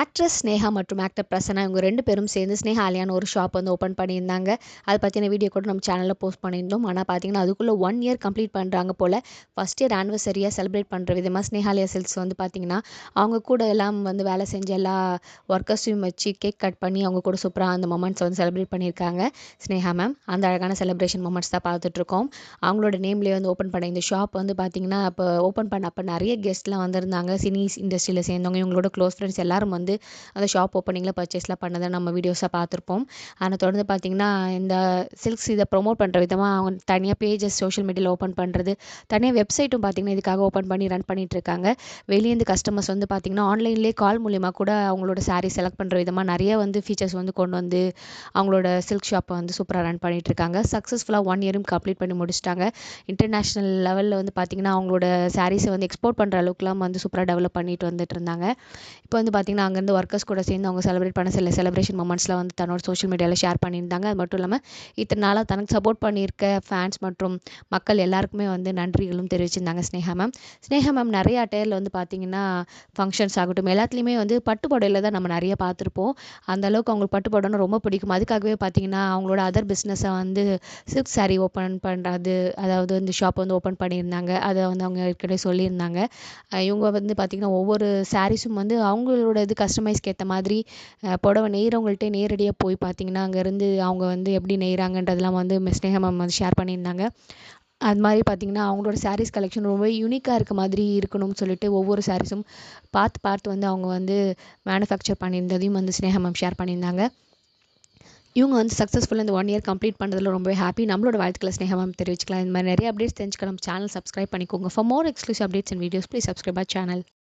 Actress Sneha மற்றும் actor Prasanna இவங்க ரெண்டு பேரும் சேர்ந்து ஸ்னேகா ஆலியான்னு ஒரு ஷாப் வந்து ஓப்பன் பண்ணியிருந்தாங்க. அதை பற்றின வீடியோ கூட நம்ம சேனலில் போஸ்ட் பண்ணியிருந்தோம். ஆனால் பார்த்தீங்கன்னா அதுக்குள்ளே ஒன் இயர் கம்ப்ளீட் பண்ணுறாங்க போல். ஃபஸ்ட் இயர் ஆனிவர்சரியாக செலிப்ரேட் பண்ணுற விதமாக ஸ்னேகாலயா சில்ஸ் வந்து பார்த்திங்கன்னா அவங்க கூட எல்லாம் வந்து வேலை செஞ்ச எல்லா ஒர்க்கர்ஸையும் வச்சு கேக் கட் பண்ணி அவங்க கூட சூப்பராக அந்த மொமெண்ட்ஸ் வந்து செலிப்ரேட் பண்ணியிருக்காங்க. ஸ்னேகா மேம் அந்த அழகான செலிப்ரேஷன் மொமெண்ட்ஸ் தான் பார்த்துட்ருக்கோம் அவங்களோட நேம்லேயே வந்து ஓப்பன் பண்ண இந்த ஷாப் வந்து பார்த்திங்கன்னா இப்போ ஓப்பன் பண்ண அப்போ நிறைய கெஸ்ட்லாம் வந்திருந்தாங்க. சினி இண்டஸ்ட்ரியில் சேர்ந்தவங்க இவங்களோட க்ளோஸ் ஃப்ரெண்ட்ஸ் எல்லாரும் வந்து வந்து அந்த ஷாப் ஓப்பனிங்கில் பர்ச்சேஸ்லாம் பண்ணதை நம்ம வீடியோஸாக பார்த்துருப்போம். ஆனால் தொடர்ந்து பார்த்திங்கன்னா இந்த சில்க்ஸ் இதை ப்ரொமோட் பண்ணுற விதமாக அவங்க தனியாக பேஜஸ் சோஷியல் மீடியாவில் ஓப்பன் பண்ணுறது தனியாக வெப்சைட்டும் பார்த்திங்கன்னா இதுக்காக ஓப்பன் பண்ணி ரன் பண்ணிகிட்ருக்காங்க இருக்காங்க. வெளியேந்து கஸ்டமர்ஸ் வந்து பார்த்திங்கன்னா ஆன்லைன்லேயே கால் மூலிமா கூட அவங்களோட சாரீ செலக்ட் பண்ணுற விதமாக நிறைய வந்து ஃபீச்சர்ஸ் வந்து கொண்டு வந்து அவங்களோட சில்க் ஷாப்பை வந்து சூப்பராக ரன் பண்ணிகிட்டு இருக்காங்க. சக்ஸஸ்ஃபுல்லாக ஒன் இயரும் கம்ப்ளீட் பண்ணி முடிச்சிட்டாங்க. இன்டர்நேஷ்னல் லெவலில் வந்து பார்த்திங்கன்னா அவங்களோட சாரீஸை வந்து எக்ஸ்போர்ட் பண்ணுற அளவுக்குலாம் வந்து சூப்பராக டெவலப் பண்ணிட்டு வந்துட்டு இருந்தாங்க. இப்போ வந்து பார்த்திங்கன்னா அங்கேருந்து ஒர்க்கர்ஸ் கூட சேர்ந்து அவங்க செலிப்ரேட் பண்ண சில செலிப்ரேஷன் மூமெண்ட்ஸ்லாம் வந்து தன்னோட சோஷியல் மீடியாவில் ஷேர் பண்ணியிருந்தாங்க. அது மட்டும் இல்லாமல் இத்தனை நாளாக தனக்கு சப்போர்ட் பண்ணியிருக்க ஃபேன்ஸ் மற்றும் மக்கள் எல்லாருக்குமே வந்து நன்றிகளும் தெரிவிச்சிருந்தாங்க ஸ்னேகா மேம் ஸ்னேகா மேம் நிறைய அட்டையரில் வந்து பார்த்திங்கன்னா ஃபங்க்ஷன்ஸ் ஆகட்டும் எல்லாத்துலேயுமே வந்து பட்டு தான் நம்ம நிறைய பார்த்துருப்போம். அந்த அளவுக்கு அவங்களுக்கு பட்டு புடவைன்னா ரொம்ப பிடிக்கும். அதுக்காகவே பார்த்திங்கன்னா அவங்களோட அதர் பிஸ்னஸை வந்து சில்க் சாரீ ஓப்பன் பண்ணுறது அதாவது வந்து ஷாப் வந்து ஓப்பன் பண்ணியிருந்தாங்க. அதை வந்து அவங்க ஏற்கனவே சொல்லியிருந்தாங்க. இவங்க வந்து பார்த்திங்கன்னா ஒவ்வொரு சாரீஸும் வந்து அவங்களோட இது கஸ்டமைஸ்க்கு ஏற்ற மாதிரி புடவை நெய்கிறவங்கள்ட்டே நேரடியாக போய் பார்த்தீங்கன்னா அங்கேருந்து அவங்க வந்து எப்படி நெய்கிறாங்கன்றதெல்லாம் வந்து மிஸ் மேம் வந்து ஷேர் பண்ணியிருந்தாங்க. அது மாதிரி பார்த்தீங்கன்னா அவங்களோட சாரீஸ் கலெக்ஷன் ரொம்ப யூனிக்காக இருக்க மாதிரி இருக்கணும்னு சொல்லிட்டு ஒவ்வொரு சாரீஸும் பார்த்து பார்த்து வந்து அவங்க வந்து மேனுஃபேக்சர் பண்ணியிருந்ததையும் வந்து ஸ்னேகா மேம் ஷேர் பண்ணியிருந்தாங்க. இவங்க வந்து சக்ஸஸ்ஃபுல்லாக இந்த ஒன் இயர் கம்ப்ளீட் பண்ணுறதுல ரொம்பவே ஹாப்பி நம்மளோட வாழ்த்துக்களை ஸ்னேகா மேம் தெரிவிச்சுக்கலாம். இந்த மாதிரி நிறைய அப்டேட்ஸ் தெரிஞ்சுக்கலாம். சேனல் சப்ஸ்கிரைப் பண்ணிக்கோங்க. For more exclusive updates and videos please subscribe channel